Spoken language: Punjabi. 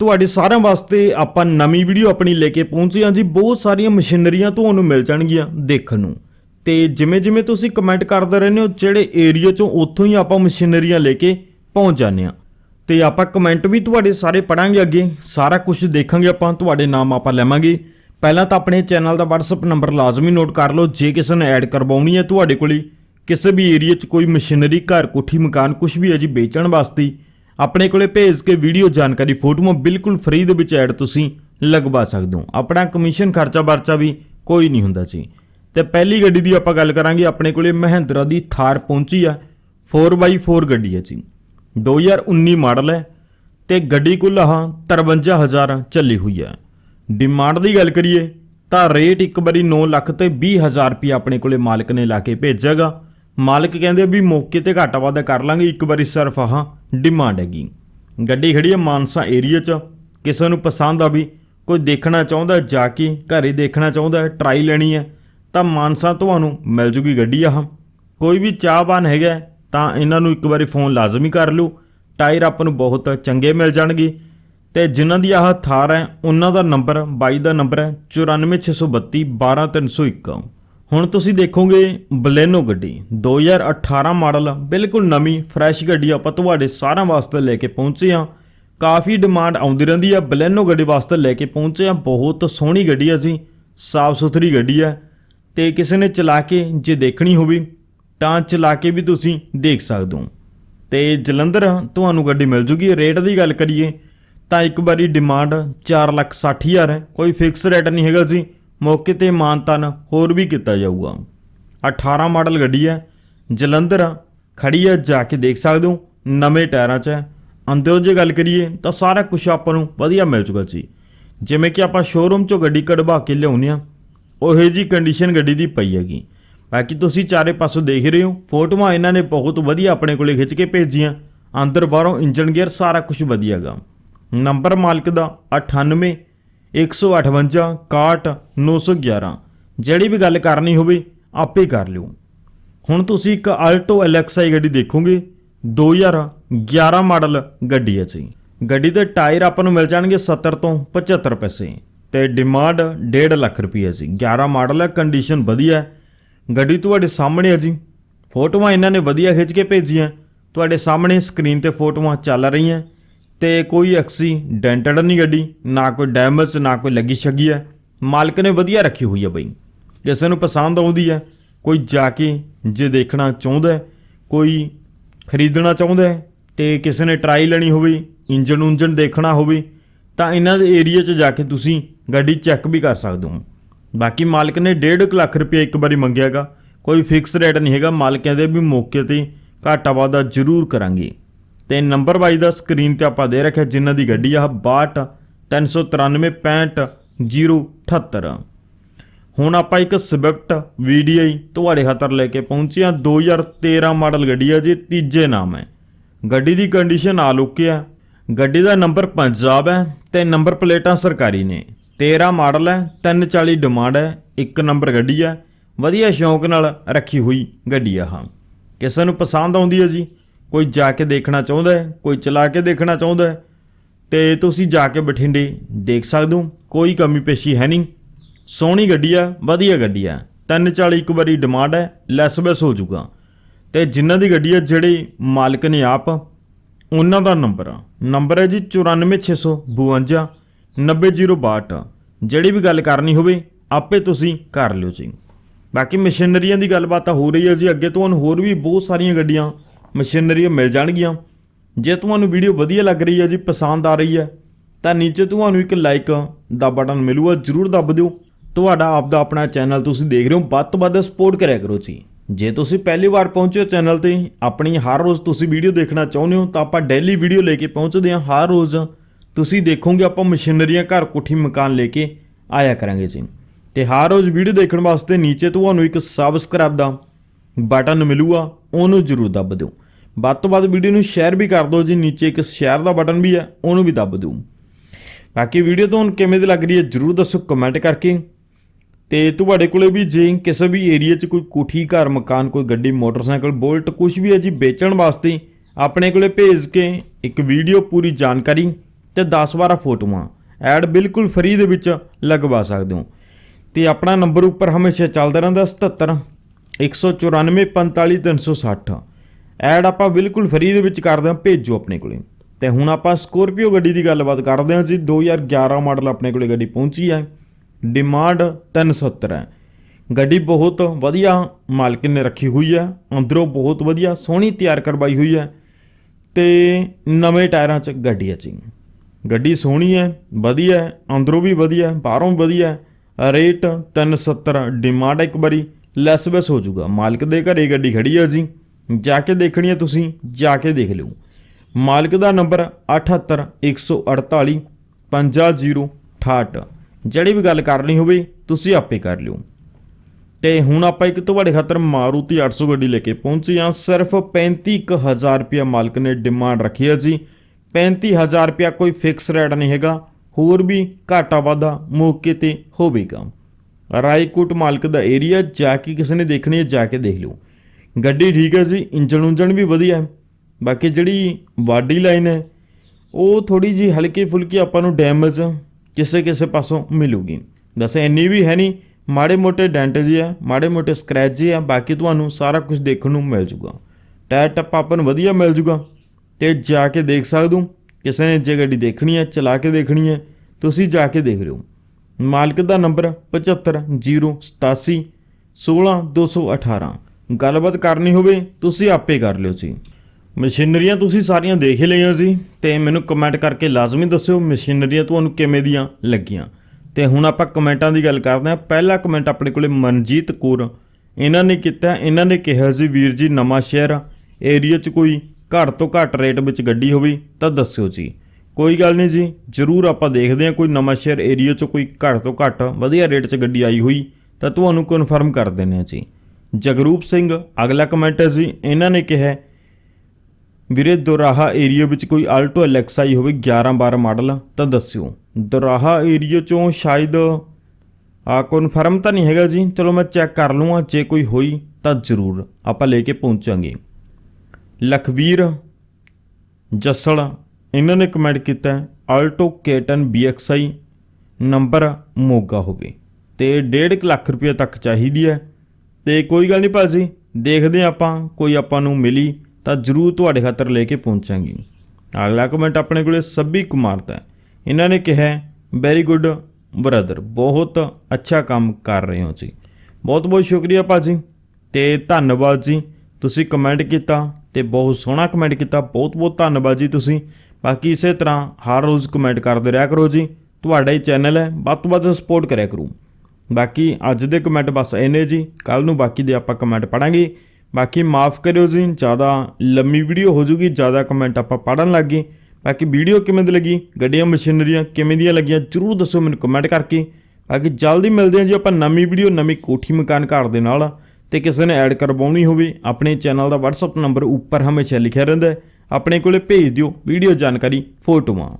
ਤੁਹਾਡੇ ਸਾਰਿਆਂ ਵਾਸਤੇ ਆਪਾਂ ਨਵੀਂ ਵੀਡੀਓ ਆਪਣੀ ਲੈ ਕੇ ਪਹੁੰਚੇ ਹਾਂ ਜੀ। ਬਹੁਤ ਸਾਰੀਆਂ ਮਸ਼ੀਨਰੀਆਂ ਤੁਹਾਨੂੰ ਮਿਲ ਜਾਣਗੀਆਂ ਦੇਖਣ ਨੂੰ। ਤੇ ਜਿਵੇਂ ਜਿਵੇਂ ਤੁਸੀਂ ਕਮੈਂਟ ਕਰਦੇ ਰਹਿੰਦੇ ਹੋ, ਜਿਹੜੇ ਏਰੀਆ ਚੋਂ ਉੱਥੋਂ ਹੀ ਆਪਾਂ ਮਸ਼ੀਨਰੀਆਂ ਲੈ ਕੇ ਪਹੁੰਚ ਜਾਂਦੇ ਹਾਂ। ਤੇ ਆਪਾਂ ਕਮੈਂਟ ਵੀ ਤੁਹਾਡੇ ਸਾਰੇ ਪੜਾਂਗੇ ਅੱਗੇ। ਸਾਰਾ ਕੁਝ ਦੇਖਾਂਗੇ ਆਪਾਂ, ਤੁਹਾਡੇ ਨਾਮ ਆਪਾਂ ਲੈਵਾਂਗੇ। ਪਹਿਲਾਂ ਤਾਂ ਆਪਣੇ ਚੈਨਲ ਦਾ WhatsApp ਨੰਬਰ ਲਾਜ਼ਮੀ ਨੋਟ ਕਰ ਲਓ। ਜੇ ਕਿਸੇ ਨੇ ਐਡ ਕਰਵਾਉਣੀ ਹੈ ਤੁਹਾਡੇ ਕੋਲੇ ਕਿਸੇ ਵੀ ਏਰੀਆ 'ਚ ਕੋਈ ਮਸ਼ੀਨਰੀ, ਘਰ, ਕੋਠੀ, ਮਕਾਨ ਕੁਝ ਵੀ ਹੈ ਜੀ, ਵੇਚਣ ਵਾਸਤੇ ਆਪਣੇ ਕੋਲੇ ਭੇਜ ਕੇ ਵੀਡੀਓ ਜਾਣਕਾਰੀ ਫੋਟੋਆਂ ਬਿਲਕੁਲ ਫ੍ਰੀ ਦੇ ਵਿੱਚ ਐਡ ਤੁਸੀਂ ਲਗਵਾ ਸਕਦੇ ਹੋ। ਆਪਣਾ ਕਮਿਸ਼ਨ ਖਰਚਾ ਵਰਚਾ ਵੀ ਕੋਈ ਨਹੀਂ ਹੁੰਦਾ ਜੀ। ਤੇ ਪਹਿਲੀ ਗੱਡੀ ਦੀ ਆਪਾਂ ਗੱਲ ਕਰਾਂਗੇ, ਆਪਣੇ ਕੋਲੇ ਮਹਿੰਦਰਾ ਦੀ ਥਾਰ ਪਹੁੰਚੀ ਆ। 4x4 ਗੱਡੀ ਹੈ ਜੀ। 2019 ਮਾਡਲ ਹੈ ਤੇ ਗੱਡੀ ਕੁੱਲ ਆਹ 53000 ਚੱਲੀ ਹੋਈ ਹੈ ਡਿਮਾਂਡ ਦੀ ਗੱਲ ਕਰੀਏ ਤਾਂ ਰੇਟ ਇੱਕ ਵਾਰੀ 9 ਲੱਖ ਤੇ 20000 ਰੁਪਏ ਆਪਣੇ ਕੋਲੇ ਮਾਲਕ ਨੇ ਲਾ ਕੇ ਭੇਜੇਗਾ ਮਾਲਕ ਕਹਿੰਦੇ ਵੀ ਮੌਕੇ ਤੇ ਘਾਟਾ ਵਾਧਾ ਕਰ ਲਾਂਗੇ, ਇੱਕ ਵਾਰੀ ਸਿਰਫ ਆਹ ਡਿਮਾਂਡ ਹੈਗੀ। ਗੱਡੀ ਖੜੀ ਹੈ ਮਾਨਸਾ ਏਰੀਆ 'ਚ। ਕਿਸੇ ਨੂੰ ਪਸੰਦ ਆ ਵੀ ਕੋਈ ਦੇਖਣਾ ਚਾਹੁੰਦਾ ਜਾ ਕੇ ਘਰੇ ਦੇਖਣਾ ਚਾਹੁੰਦਾ ਟਰਾਈ ਲੈਣੀ ਹੈ, ਤਾਂ ਮਾਨਸਾ ਤੁਹਾਨੂੰ ਮਿਲ ਜੂਗੀ ਗੱਡੀ ਆਹ। ਕੋਈ ਵੀ ਚਾਹਵਾਨ ਹੈਗਾ ਤਾਂ ਇਹਨਾਂ ਨੂੰ ਇੱਕ ਵਾਰੀ ਫੋਨ ਲਾਜ਼ਮੀ ਕਰ ਲਓ। ਟਾਇਰ ਆਪਾਂ ਨੂੰ ਬਹੁਤ ਚੰਗੇ ਮਿਲ ਜਾਣਗੇ। ਤੇ ਜਿਨ੍ਹਾਂ ਦੀ ਆਹ ਥਾਰ ਹੈ, ਉਹਨਾਂ ਦਾ ਨੰਬਰ ਬਾਈ ਦਾ ਨੰਬਰ ਹੈ 94632 12301 ਹੁਣ ਤੁਸੀਂ ਦੇਖੋਗੇ ਬਲੇਨੋ ਗੱਡੀ 2018 ਮਾਡਲ, ਬਿਲਕੁਲ ਨਵੀਂ ਫਰੈਸ਼ ਗੱਡੀ ਆਪਾਂ ਤੁਹਾਡੇ ਸਾਰਿਆਂ ਵਾਸਤੇ ਲੈ ਕੇ ਪਹੁੰਚੇ ਹਾਂ। ਕਾਫੀ ਡਿਮਾਂਡ ਆਉਂਦੀ ਰਹਿੰਦੀ ਆ, ਬਲੇਨੋ ਗੱਡੀ ਵਾਸਤੇ ਲੈ ਕੇ ਪਹੁੰਚੇ ਹਾਂ। ਬਹੁਤ ਸੋਹਣੀ ਗੱਡੀ ਹੈ ਜੀ, ਸਾਫ਼ ਸੁਥਰੀ ਗੱਡੀ ਹੈ ਤੇ ਕਿਸੇ ਨੇ ਚਲਾ ਕੇ ਜੇ ਦੇਖਣੀ ਹੋਵੇ, ਤਾਂ ਚਲਾ ਕੇ ਵੀ ਤੁਸੀਂ ਦੇਖ ਸਕਦੇ ਹੋ। ਤੇ ਜਲੰਧਰ ਤੁਹਾਨੂੰ ਗੱਡੀ ਮਿਲ ਜੂਗੀ। ਰੇਟ ਦੀ ਗੱਲ ਕਰੀਏ, ਤਾਂ ਇੱਕ ਵਾਰੀ ਡਿਮਾਂਡ 460000 ਹੈ। ਕੋਈ ਫਿਕਸ ਰੇਟ ਨਹੀਂ ਹੈਗਾ ਜੀ। ਮੌਕੇ ਤੇ ਮਾਨਤਨ ਹੋਰ ਵੀ ਕੀਤਾ ਜਾਊਗਾ। 18 ਮਾਡਲ ਗੱਡੀ ਹੈ, ਜਲੰਧਰ ਖੜੀ ਹੈ ਜਾ ਕੇ ਦੇਖ ਸਕਦੇ ਹੋ, ਨਵੇਂ ਟਾਇਰਾਂ 'ਚ ਹੈ। ਅੰਦਰੋਂ ਜੇ ਗੱਲ ਕਰੀਏ ਤਾਂ ਸਾਰਾ ਕੁਝ ਆਪਾਂ ਨੂੰ ਵਧੀਆ ਮਿਲ ਚੁੱਕਾ ਸੀ। ਜਿਵੇਂ ਕਿ ਆਪਾਂ ਸ਼ੋਰੂਮ 'ਚੋਂ ਗੱਡੀ ਕਢਵਾ ਕੇ ਲਿਆਉਂਦੇ ਆ ਉਹੇ ਜੀ ਕੰਡੀਸ਼ਨ ਗੱਡੀ ਦੀ ਪਈ ਹੈਗੀ। ਬਾਕੀ ਤੁਸੀਂ ਚਾਰੇ ਪਾਸੋਂ ਦੇਖ ਰਹੇ ਹੋ, ਫੋਟੋਆਂ ਇਹਨਾਂ ਨੇ ਬਹੁਤ ਵਧੀਆ ਆਪਣੇ ਕੋਲੇ ਖਿੱਚ ਕੇ ਭੇਜੀਆਂ। ਅੰਦਰ ਬਾਹਰੋਂ ਇੰਜਨ ਗੇਅਰ ਸਾਰਾ ਕੁਝ ਵਧੀਆ ਹੈਗਾ ਨੰਬਰ ਮਾਲਕ ਦਾ 98 158 61 911 ਜਿਹੜੀ ਵੀ ਗੱਲ ਕਰਨੀ ਹੋਵੇ, ਆਪੇ ਕਰ ਲਿਓ। ਹੁਣ ਤੁਸੀਂ ਇੱਕ ਆਲਟੋ LXI ਗੱਡੀ ਦੇਖੋਗੇ 2011 ਮਾਡਲ ਗੱਡੀ ਹੈ ਜੀ। ਗੱਡੀ ਦੇ ਟਾਇਰ ਆਪਾਂ ਨੂੰ ਮਿਲ ਜਾਣਗੇ 70 ਤੋਂ 75 ਪੈਸੇ ਤੇ ਡਿਮਾਂਡ 1.5 ਲੱਖ ਰੁਪਏ ਜੀ। 11 ਮਾਡਲ ਹੈ, ਕੰਡੀਸ਼ਨ ਵਧੀਆ ਗੱਡੀ ਤੁਹਾਡੇ ਸਾਹਮਣੇ ਹੈ ਜੀ। ਫੋਟੋਆਂ ਇਹਨਾਂ ਨੇ ਵਧੀਆ ਖਿੱਚ ਕੇ ਭੇਜੀਆਂ। ਤੁਹਾਡੇ ਸਾਹਮਣੇ ਸਕਰੀਨ ਤੇ ਫੋਟੋਆਂ ਚੱਲ ਰਹੀਆਂ। ਤੇ ਕੋਈ ਐਕਸੀਡੈਂਟਡ ਨਹੀਂ ਗੱਡੀ, ਨਾ ਕੋਈ ਡੈਮੇਜ ਨਾ ਕੋਈ ਲੱਗੀ ਛੱਗੀ ਹੈ। ਮਾਲਕ ਨੇ ਵਧੀਆ ਰੱਖੀ ਹੋਈ ਹੈ ਬਈ। ਕਿਸੇ ਨੂੰ ਪਸੰਦ ਆਉਂਦੀ ਹੈ, ਕੋਈ ਜਾ ਕੇ ਜੇ ਦੇਖਣਾ ਚਾਹੁੰਦਾ ਕੋਈ ਖਰੀਦਣਾ ਚਾਹੁੰਦਾ ਹੈ ਤੇ ਕਿਸੇ ਨੇ ਟਰਾਈ ਲੈਣੀ ਹੋਵੇ ਇੰਜਨ ਉਂਜਨ ਦੇਖਣਾ ਹੋਵੇ, ਤਾਂ ਇਹਨਾਂ ਦੇ ਏਰੀਆ 'ਚ ਜਾ ਕੇ ਤੁਸੀਂ ਗੱਡੀ ਚੈੱਕ ਵੀ ਕਰ ਸਕਦੇ ਹੋ। ਬਾਕੀ ਮਾਲਕ ਨੇ 1.5 ਲੱਖ ਰੁਪਏ ਇੱਕ ਵਾਰੀ ਮੰਗਿਆਗਾ ਕੋਈ ਫਿਕਸ ਰੇਟ ਨਹੀਂ ਹੈਗਾ, ਮਾਲਕ ਕਹਿੰਦੇ ਵੀ ਮੌਕੇ ਤੇ ਘਾਟਾ ਵਾਧਾ ਜ਼ਰੂਰ ਕਰਾਂਗੇ। ਤੇ ਨੰਬਰ ਵਾਈਜ਼ ਦਾ ਸਕਰੀਨ ਤੇ ਆਪਾਂ ਦੇ ਰੱਖਿਆ ਜਿਨ੍ਹਾਂ ਦੀ ਗੱਡੀ ਆ 62 393 65 078 ਹੁਣ ਆਪਾਂ ਇੱਕ ਸਵਿਫਟ VDI ਤੁਹਾਡੇ ਖਾਤਰ ਲੈ ਕੇ ਪਹੁੰਚੇ ਹਾਂ। 2013 ਮਾਡਲ ਗੱਡੀ ਆ ਜੀ, ਤੀਜੇ ਨਾਮ ਹੈ। ਗੱਡੀ ਦੀ ਕੰਡੀਸ਼ਨ ਆ ਲੁੱਕੀ ਹੈ ਗੱਡੀ ਦਾ ਨੰਬਰ ਪੰਜਾਬ ਹੈ ਤੇ ਨੰਬਰ ਪਲੇਟਾਂ ਸਰਕਾਰੀ ਨੇ। 13 ਮਾਡਲ ਹੈ 340 ਡਿਮਾਂਡ ਹੈ, ਇੱਕ ਨੰਬਰ ਗੱਡੀ ਹੈ ਵਧੀਆ ਸ਼ੌਂਕ ਨਾਲ ਰੱਖੀ ਹੋਈ ਗੱਡੀ ਆ ਹਾਂ ਕਿਸੇ ਨੂੰ ਪਸੰਦ ਆਉਂਦੀ ਹੈ ਜੀ ਕੋਈ ਜਾ ਕੇ ਦੇਖਣਾ ਚਾਹੁੰਦਾ ਹੈ, ਕੋਈ ਚਲਾ ਕੇ ਦੇਖਣਾ ਚਾਹੁੰਦਾ ਹੈ, ਤੇ ਤੁਸੀਂ ਜਾ ਕੇ ਬਠਿੰਡੇ ਦੇਖ ਸਕਦੇ ਹੋ, ਕੋਈ ਕਮੀ ਪੇਸ਼ੀ ਹੈ ਨਹੀਂ। ਸੋਹਣੀ ਗੱਡੀ ਆ, ਵਧੀਆ ਗੱਡੀ ਆ 340 ਇੱਕ ਵਾਰੀ ਡਿਮਾਂਡ ਹੈ ਲੈਸ ਬੈਸ ਹੋ ਜਾਊਗਾ। ਤੇ ਜਿਨ੍ਹਾਂ ਦੀ ਗੱਡੀ ਆ, ਜਿਹੜੇ ਮਾਲਕ ਨੇ ਆਪ, ਉਹਨਾਂ ਦਾ ਨੰਬਰ ਆ। ਨੰਬਰ ਹੈ ਜੀ 94652 90062 ਜਿਹੜੀ ਵੀ ਗੱਲ ਕਰਨੀ ਹੋਵੇ, ਆਪੇ ਤੁਸੀਂ ਕਰ ਲਿਓ ਜੀ। ਬਾਕੀ ਮਸ਼ੀਨਰੀਆਂ ਦੀ ਗੱਲਬਾਤ ਤਾਂ ਹੋ ਰਹੀ ਹੈ ਜੀ, ਅੱਗੇ ਤੋਂ ਹੋਰ ਵੀ ਬਹੁਤ ਸਾਰੀਆਂ ਗੱਡੀਆਂ ਮਸ਼ੀਨਰੀਆਂ ਮਿਲ ਜਾਣਗੀਆਂ। ਜੇ ਤੁਹਾਨੂੰ ਵੀਡੀਓ ਵਧੀਆ ਲੱਗ ਰਹੀ ਹੈ ਜੀ, ਪਸੰਦ ਆ ਰਹੀ ਹੈ, ਤਾਂ ਨੀਚੇ ਤੁਹਾਨੂੰ ਇੱਕ ਲਾਈਕ ਦਾ ਬਟਨ ਮਿਲੂਗਾ, ਜਰੂਰ ਦੱਬ ਦਿਓ। ਤੁਹਾਡਾ ਆਪ ਦਾ ਆਪਣਾ ਚੈਨਲ ਤੁਸੀਂ ਦੇਖ ਰਹੇ ਹੋ, ਵੱਧ ਤੋਂ ਵੱਧ ਸਪੋਰਟ ਕਰਿਆ ਕਰੋ ਜੀ। ਜੇ ਤੁਸੀਂ ਪਹਿਲੀ ਵਾਰ ਪਹੁੰਚੇ ਹੋ ਚੈਨਲ ਤੇ, ਆਪਣੀ ਹਰ ਰੋਜ਼ ਤੁਸੀਂ ਵੀਡੀਓ ਦੇਖਣਾ ਚਾਹੁੰਦੇ ਹੋ, ਤਾਂ ਆਪਾਂ ਡੇਲੀ ਵੀਡੀਓ ਲੈ ਕੇ ਪਹੁੰਚਦੇ ਹਾਂ। ਹਰ ਰੋਜ਼ ਤੁਸੀਂ ਦੇਖੋਗੇ, ਆਪਾਂ ਮਸ਼ੀਨਰੀਆਂ, ਘਰ ਕੋਠੀ, ਮਕਾਨ ਲੈ ਕੇ ਆਇਆ ਕਰਾਂਗੇ ਜੀ। ਤੇ ਹਰ ਰੋਜ਼ ਵੀਡੀਓ ਦੇਖਣ ਵਾਸਤੇ ਨੀਚੇ ਤੁਹਾਨੂੰ ਇੱਕ ਸਬਸਕ੍ਰਾਈਬ ਦਾ ਬਟਨ ਮਿਲੂਗਾ, ਉਹਨੂੰ ਜਰੂਰ ਦੱਬ ਦਿਓ। ਵੱਧ ਤੋਂ ਵੱਧ ਵੀਡੀਓ ਨੂੰ ਸ਼ੇਅਰ ਵੀ ਕਰ ਦਿਓ ਜੀ, ਨੀਚੇ ਇੱਕ ਸ਼ੇਅਰ ਦਾ ਬਟਨ ਵੀ ਹੈ ਉਹਨੂੰ ਵੀ ਦੱਬ ਦਿਓ। ਬਾਕੀ ਵੀਡੀਓ ਤੁਹਾਨੂੰ ਕਿਵੇਂ ਦੀ ਲੱਗ ਰਹੀ ਹੈ, ਜਰੂਰ ਦੱਸੋ ਕਮੈਂਟ ਕਰਕੇ। ਤੇ ਤੁਹਾਡੇ ਕੋਲੇ ਵੀ ਜੇ ਕਿਸੇ ਵੀ ਏਰੀਆ 'ਚ ਕੋਈ ਕੋਠੀ, ਘਰ, ਮਕਾਨ, ਕੋਈ ਗੱਡੀ, ਮੋਟਰਸਾਈਕਲ, ਬੋਲਟ ਕੁਝ ਵੀ ਹੈ ਜੀ ਵੇਚਣ ਵਾਸਤੇ, ਆਪਣੇ ਕੋਲੇ ਭੇਜ ਕੇ ਇੱਕ ਵੀਡੀਓ ਪੂਰੀ ਜਾਣਕਾਰੀ ਤੇ 10-12 ਫੋਟੋਆਂ, ਐਡ ਬਿਲਕੁਲ ਫ੍ਰੀ ਦੇ ਵਿੱਚ ਲਗਵਾ ਸਕਦੇ ਹੋ। ਤੇ ਆਪਣਾ ਨੰਬਰ ਉੱਪਰ ਹਮੇਸ਼ਾ ਚੱਲਦਾ ਰਹਿੰਦਾ 77 194 45 360 ਐਡ ਆਪਾਂ ਬਿਲਕੁਲ ਫ੍ਰੀ ਦੇ ਵਿੱਚ ਕਰਦੇ ਹਾਂ, ਭੇਜੋ ਆਪਣੇ ਕੋਲੇ। ਤੇ ਹੁਣ ਆਪਾਂ ਸਕੋਰਪੀਓ ਗੱਡੀ ਦੀ ਗੱਲਬਾਤ ਕਰਦੇ ਹਾਂ ਜੀ। 2011 ਮਾਡਲ ਆਪਣੇ ਕੋਲੇ ਗੱਡੀ ਪਹੁੰਚੀ ਹੈ। ਡਿਮਾਂਡ 370 ਹੈ। ਗੱਡੀ ਬਹੁਤ ਵਧੀਆ ਮਾਲਕ ਨੇ ਰੱਖੀ ਹੋਈ ਹੈ। ਅੰਦਰੋਂ ਬਹੁਤ ਵਧੀਆ, ਸੋਹਣੀ ਤਿਆਰ ਕਰਵਾਈ ਹੋਈ ਹੈ। ਤੇ ਨਵੇਂ ਟਾਇਰਾਂ 'ਚ ਗੱਡੀ ਹੈ ਜੀ। ਗੱਡੀ ਸੋਹਣੀ ਹੈ, ਵਧੀਆ ਹੈ, ਅੰਦਰੋਂ ਵੀ ਵਧੀਆ ਹੈ, ਬਾਹਰੋਂ ਵਧੀਆ ਹੈ। ਰੇਟ 370 ਡਿਮਾਂਡ ਇੱਕ ਵਾਰੀ ਲੈਸ ਬੈਸ ਹੋ ਜਾਊਗਾ। ਮਾਲਕ ਦੇ ਘਰੇ ਗੱਡੀ ਖੜੀ ਹੈ ਜੀ। ਜਾ ਕੇ ਦੇਖਣੀ ਹੈ ਤੁਸੀਂ, ਜਾ ਕੇ ਦੇਖ ਲਿਓ। ਮਾਲਕ ਦਾ ਨੰਬਰ 78 148 50068 ਜਿਹੜੀ ਵੀ ਗੱਲ ਕਰਨੀ ਹੋਵੇ, ਤੁਸੀਂ ਆਪੇ ਕਰ ਲਿਓ। ਤੇ ਹੁਣ ਆਪਾਂ ਇੱਕ ਤੁਹਾਡੇ ਖਾਤਰ ਮਾਰੂਤੀ 800 ਗੱਡੀ ਲੈ ਕੇ ਪਹੁੰਚੇ ਹਾਂ। ਸਿਰਫ 35000 ਰੁਪਇਆ ਮਾਲਕ ਨੇ ਡਿਮਾਂਡ ਰੱਖੀ ਹੈ ਜੀ। 35000 ਰੁਪਇਆ ਕੋਈ ਫਿਕਸ ਰੇਟ ਨਹੀਂ ਹੈਗਾ। ਹੋਰ ਵੀ ਘਾਟਾ ਵਾਧਾ ਮੌਕੇ ਤੇ ਹੋਵੇਗਾ। ਰਾਏਕੋਟ ਮਾਲਕ ਦਾ ਏਰੀਆ ਜਾ ਕੇ ਕਿਸੇ ਨੇ ਦੇਖਣੀ ਹੈ, ਜਾ ਕੇ ਦੇਖ ਲਿਓ। ਗੱਡੀ ਠੀਕ ਹੈ ਜੀ, ਇੰਜਣ ਉਂਜਣ ਵੀ ਵਧੀਆ ਬਾਕੀ ਜਿਹੜੀ ਵਾਡੀ ਲਾਈਨ ਹੈ, ਉਹ ਥੋੜੀ ਜੀ ਹਲਕੀ ਫੁਲਕੀ ਆਪਾਂ ਨੂੰ ਡੈਮੇਜ ਕਿਸੇ ਕਿਸੇ ਪਾਸੋਂ ਮਿਲੂਗੀ। ਵੈਸੇ ਇੰਨੀ ਵੀ ਹੈ ਨਹੀਂ, ਮਾੜੇ ਮੋਟੇ ਡੈਂਟ ਜੀ ਆ, ਮਾੜੇ ਮੋਟੇ ਸਕ੍ਰੈਚ ਜੀ ਆ, ਬਾਕੀ ਤੁਹਾਨੂੰ ਸਾਰਾ ਕੁਝ ਦੇਖਣ ਨੂੰ ਮਿਲ ਜੂਗਾ। ਟਾਇਰ ਟੱਪਾ ਆਪਾਂ ਨੂੰ ਵਧੀਆ ਮਿਲ ਜੂਗਾ। ਤੇ ਜਾ ਕੇ ਦੇਖ ਸਕਦੇ ਕਿਸੇ ਨੇ ਜੇ ਗੱਡੀ ਦੇਖਣੀ ਹੈ, ਚਲਾ ਕੇ ਦੇਖਣੀ ਹੈ, ਤੁਸੀਂ ਜਾ ਕੇ ਦੇਖ ਲਿਓ। ਮਾਲਕ ਦਾ ਨੰਬਰ 75087 16218 ਗੱਲਬਾਤ ਕਰਨੀ ਹੋਵੇ, ਤੁਸੀਂ ਆਪੇ ਕਰ ਲਿਓ ਜੀ। ਮਸ਼ੀਨਰੀਆਂ ਤੁਸੀਂ ਸਾਰੀਆਂ ਦੇਖ ਹੀ ਲਈਆਂ ਸੀ ਤੇ ਮੈਨੂੰ ਕਮੈਂਟ ਕਰਕੇ ਲਾਜ਼ਮੀ ਦੱਸਿਓ ਮਸ਼ੀਨਰੀਆਂ ਤੁਹਾਨੂੰ ਕਿਵੇਂ ਦੀਆਂ ਲੱਗੀਆਂ। ਤੇ ਹੁਣ ਆਪਾਂ ਕਮੈਂਟਾਂ ਦੀ ਗੱਲ ਕਰਦੇ ਹਾਂ। ਪਹਿਲਾ ਕਮੈਂਟ ਆਪਣੇ ਕੋਲੇ ਮਨਜੀਤ ਕੌਰ। ਇਹਨਾਂ ਨੇ ਕੀਤਾ, ਇਹਨਾਂ ਨੇ ਕਿਹਾ ਸੀ ਵੀਰ ਜੀ, ਨਵਾਂ ਸ਼ਹਿਰ ਏਰੀਆ 'ਚ ਕੋਈ ਘੱਟ ਤੋਂ ਘੱਟ ਰੇਟ ਵਿੱਚ ਗੱਡੀ ਹੋਵੇ ਤਾਂ ਦੱਸਿਓ ਜੀ। ਕੋਈ ਗੱਲ ਨਹੀਂ ਜੀ, ਜ਼ਰੂਰ ਆਪਾਂ ਦੇਖਦੇ ਹਾਂ ਕੋਈ ਨਵਾਂ ਸ਼ਹਿਰ ਏਰੀਆ 'ਚ ਕੋਈ ਘੱਟ ਤੋਂ ਘੱਟ ਵਧੀਆ ਰੇਟ 'ਚ ਗੱਡੀ ਆਈ ਹੋਈ ਤਾਂ ਤੁਹਾਨੂੰ ਕਨਫਰਮ ਕਰ ਦਿੰਦੇ ਹਾਂ ਜੀ। ਜਗਰੂਪ ਸਿੰਘ, ਅਗਲਾ ਕਮੈਂਟ ਹੈ ਜੀ, ਇਹਨਾਂ ਨੇ ਕਿਹਾ ਵੀਰੇ, ਦੁਰਾਹਾ ਏਰੀਆ ਵਿੱਚ ਕੋਈ ਆਲਟੋ ਐਲਐਕਸ ਆਈ ਹੋਵੇ 11 12 ਮਾਡਲ, ਤਾਂ ਦੱਸਿਓ। ਦੁਰਾਹਾ ਏਰੀਆ ਚੋਂ ਸ਼ਾਇਦ ਆ ਕਨਫਰਮ ਤਾਂ ਨਹੀਂ ਹੈਗਾ ਜੀ। ਚਲੋ ਮੈਂ ਚੈੱਕ ਕਰ ਲਵਾਂ ਜੇ ਕੋਈ ਹੋਈ ਤਾਂ ਜ਼ਰੂਰ ਆਪਾਂ ਲੈ ਕੇ ਪਹੁੰਚਾਂਗੇ। ਲਖਵੀਰ ਜੱਸਲ, ਇਹਨਾਂ ਨੇ ਕਮੈਂਟ ਕੀਤਾ, ਆਲਟੋ ਕੇਟਨ BXI ਨੰਬਰ ਮੋਗਾ ਹੋਵੇ, ਤੇ 1.5 ਲੱਖ ਰੁਪਏ ਤੱਕ ਚਾਹੀਦੀ ਹੈ। ਤੇ ਕੋਈ ਗੱਲ ਨਹੀਂ ਭਾਜੀ, ਦੇਖਦੇ ਹਾਂ ਆਪਾਂ, ਕੋਈ ਆਪਾਂ ਨੂੰ ਮਿਲੀ ਤਾਂ ਜ਼ਰੂਰ ਤੁਹਾਡੇ ਖਾਤਰ ਲੈ ਕੇ ਪਹੁੰਚਾਂਗੇ। ਅਗਲਾ ਕਮੈਂਟ ਆਪਣੇ ਕੋਲੇ ਸੱਬੀ ਕੁਮਾਰ ਦਾ ਇਹਨਾਂ ਨੇ ਕਿਹਾ ਵੈਰੀ ਗੁੱਡ ਬ੍ਰਦਰ ਬਹੁਤ ਅੱਛਾ ਕੰਮ ਕਰ ਰਹੇ ਹੋ ਜੀ। ਬਹੁਤ ਬਹੁਤ ਸ਼ੁਕਰੀਆ ਭਾਜੀ ਤੇ ਧੰਨਵਾਦ ਜੀ, ਤੁਸੀਂ ਕਮੈਂਟ ਕੀਤਾ ਤੇ ਬਹੁਤ ਸੋਹਣਾ ਕਮੈਂਟ ਕੀਤਾ, ਬਹੁਤ ਬਹੁਤ ਧੰਨਵਾਦ ਜੀ ਤੁਸੀਂ। ਬਾਕੀ ਇਸੇ ਤਰ੍ਹਾਂ ਹਰ ਰੋਜ਼ ਕਮੈਂਟ ਕਰਦੇ ਰਿਹਾ ਕਰੋ ਜੀ। ਤੁਹਾਡਾ ਹੀ ਚੈਨਲ ਹੈ, ਵੱਧ ਤੋਂ ਵੱਧ ਸਪੋਰਟ ਕਰਿਆ ਕਰੋ। ਬਾਕੀ ਅੱਜ ਦੇ ਕਮੈਂਟ ਬਸ ਇਹਨੇ ਜੀ ਕੱਲ ਨੂੰ ਬਾਕੀ ਦੇ ਆਪਾਂ ਕਮੈਂਟ ਪੜਾਂਗੇ। ਬਾਕੀ ਮਾਫ ਕਰਿਓ ਜੀ, ਜ਼ਿਆਦਾ ਲੰਮੀ ਵੀਡੀਓ ਹੋ ਜੂਗੀ, ਜ਼ਿਆਦਾ ਕਮੈਂਟ ਆਪਾਂ ਪੜਨ ਗਏ। ਬਾਕੀ ਵੀਡੀਓ ਕਿਵੇਂ ਦੀ ਲੱਗੀ, ਗੱਡੀਆਂ, ਮਸ਼ੀਨਰੀਆਂ ਕਿਵੇਂ ਦੀਆਂ ਲੱਗੀਆਂ, ਜਰੂਰ ਦੱਸੋ ਮੈਨੂੰ ਕਮੈਂਟ ਕਰਕੇ। ਬਾਕੀ ਜਲਦੀ ਮਿਲਦੇ ਹਾਂ ਜੀ ਆਪਾਂ ਨਵੀਂ ਵੀਡੀਓ, ਨਵੀਂ ਕੋਠੀ ਮਕਾਨ ਘਰ ਦੇ ਨਾਲ। ਤੇ ਕਿਸੇ ਨੇ ਐਡ ਕਰਵਾਉਣੀ ਹੋਵੇ, ਆਪਣੇ ਚੈਨਲ ਦਾ WhatsApp ਨੰਬਰ ਉੱਪਰ ਹਮੇਸ਼ਾ ਲਿਖਿਆ ਰਹਿੰਦਾ ਆਪਣੇ ਕੋਲੇ ਭੇਜ ਦਿਓ, ਵੀਡੀਓ ਜਾਣਕਾਰੀ, ਫੋਟੋਆਂ।